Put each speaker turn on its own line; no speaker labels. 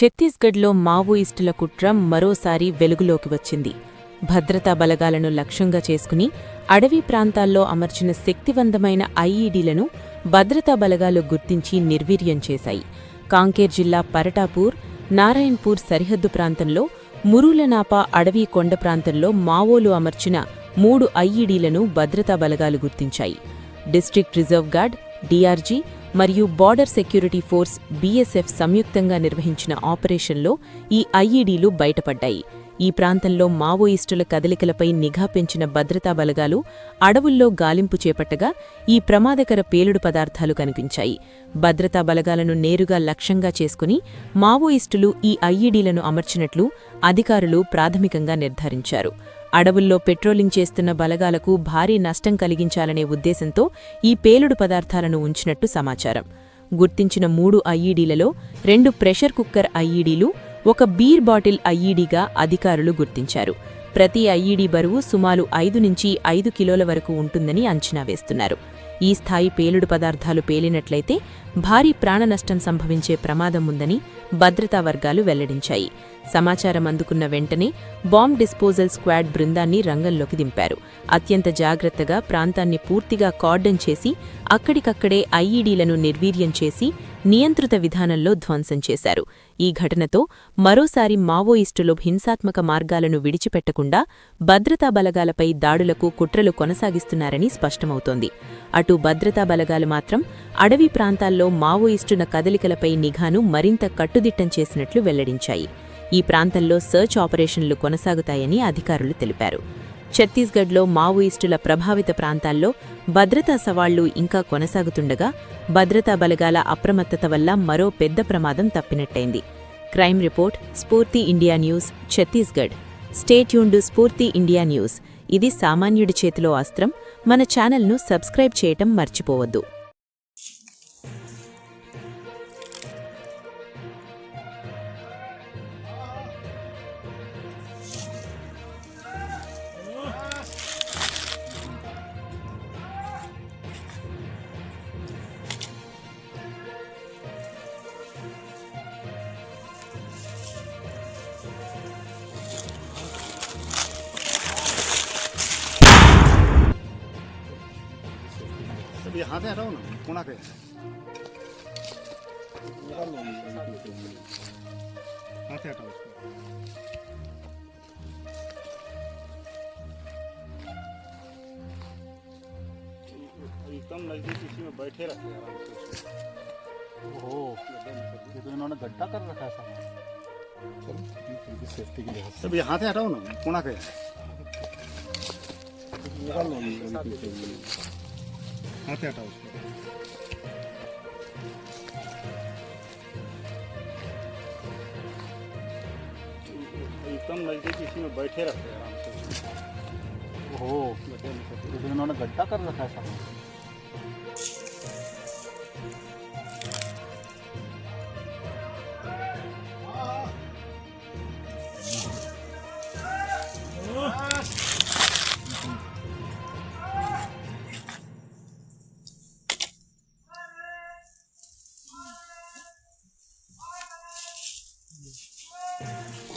ఛత్తీస్గఢ్లో మావోయిస్టుల కుట్ర మరోసారి వెలుగులోకి వచ్చింది. భద్రతా బలగాలను లక్ష్యంగా చేసుకుని అడవి ప్రాంతాల్లో అమర్చిన శక్తివంతమైన ఐఈడీలను భద్రతా బలగాలు గుర్తించి నిర్వీర్యం చేశాయి. కాంకేర్ జిల్లా పరటాపూర్ నారాయణపూర్ సరిహద్దు ప్రాంతంలో మురులనాపా అడవి కొండ ప్రాంతంలో మావోలు అమర్చిన మూడు ఐఈడీలను భద్రతా బలగాలు గుర్తించాయి. డిస్ట్రిక్ట్ రిజర్వ్ గార్డ్ డీఆర్జీ మరియు బార్డర్ సెక్యూరిటీ ఫోర్స్ బీఎస్ఎఫ్ సంయుక్తంగా నిర్వహించిన ఆపరేషన్లో ఈ ఐఈడీలు బయటపడ్డాయి. ఈ ప్రాంతంలో మావోయిస్టుల కదలికలపై నిఘా పెంచిన భద్రతా బలగాలు అడవుల్లో గాలింపు చేపట్టగా ఈ ప్రమాదకర పేలుడు పదార్థాలు కనిపించాయి. భద్రతా బలగాలను నేరుగా లక్ష్యంగా చేసుకుని మావోయిస్టులు ఈ ఐఈడీలను అమర్చినట్లు అధికారులు ప్రాథమికంగా నిర్ధారించారు. అడవుల్లో పెట్రోలింగ్ చేస్తున్న బలగాలకు భారీ నష్టం కలిగించాలనే ఉద్దేశంతో ఈ పేలుడు పదార్థాలను ఉంచినట్టు సమాచారం. గుర్తించిన మూడు ఐఈడీలలో రెండు ప్రెషర్ కుక్కర్ ఐఈడీలు ఒక బీర్ బాటిల్ ఐఈడీగా అధికారులు గుర్తించారు. ప్రతి ఐఈడీ బరువు సుమారు ఐదు నుంచి ఐదు కిలోల వరకు ఉంటుందని అంచనా వేస్తున్నారు. ఈ స్థాయి పేలుడు పదార్థాలు పేలినట్లయితే భారీ ప్రాణనష్టం సంభవించే ప్రమాదం ఉందని భద్రతా వర్గాలు వెల్లడించాయి. సమాచారం అందుకున్న వెంటనే బాంబ్ డిస్పోజల్ స్క్వాడ్ బృందాన్ని రంగంలోకి దింపారు. అత్యంత జాగ్రత్తగా ప్రాంతాన్ని పూర్తిగా కార్డన్ చేసి అక్కడికక్కడే ఐఈడీలను నిర్వీర్యం చేసి నియంత్రిత విధానంలో ధ్వంసం చేశారు. ఈ ఘటనతో మరోసారి మావోయిస్టులు హింసాత్మక మార్గాలను విడిచిపెట్టకుండా భద్రతా బలగాలపై దాడులకు కుట్రలు కొనసాగిస్తున్నారని స్పష్టమవుతోంది. అటు భద్రతా బలగాలు మాత్రం అడవి ప్రాంతాల్లో మావోయిస్టుల కదలికలపై నిఘాను మరింత కట్టుదిట్టం చేసినట్లు వెల్లడించాయి. ఈ ప్రాంతంలో సర్చ్ ఆపరేషన్లు కొనసాగుతాయని అధికారులు తెలిపారు. ఛత్తీస్గఢ్లో మావోయిస్టుల ప్రభావిత ప్రాంతాల్లో భద్రతా సవాళ్ళు ఇంకా కొనసాగుతుండగా భద్రతా బలగాల అప్రమత్తత వల్ల మరో పెద్ద ప్రమాదం తప్పినట్టయింది. Crime report Spoorthi India news Chhattisgarh. State స్టేట్యూండు Spoorthi India news. ఇది సామాన్యుడి చేతిలో అస్త్రం. మన ఛానల్ను సబ్స్క్రైబ్ చేయటం మర్చిపోవద్దు.
근데 한해 나오는 꼬나게. 한해 나오는. एकदम नज़दीक इसी में बैठे रखे
ओह ये तो इन्होंने गड्ढा कर रखा है सामान। सेफ्टी के
लिए यहाँ से हटाओ ना कोना के हाथ हटाओ उसको एकदम नज़दीक इसी में बैठे रहते हैं आराम से।
ओहो। ये तो इन्होंने गड्ढा कर रखा है सामान Música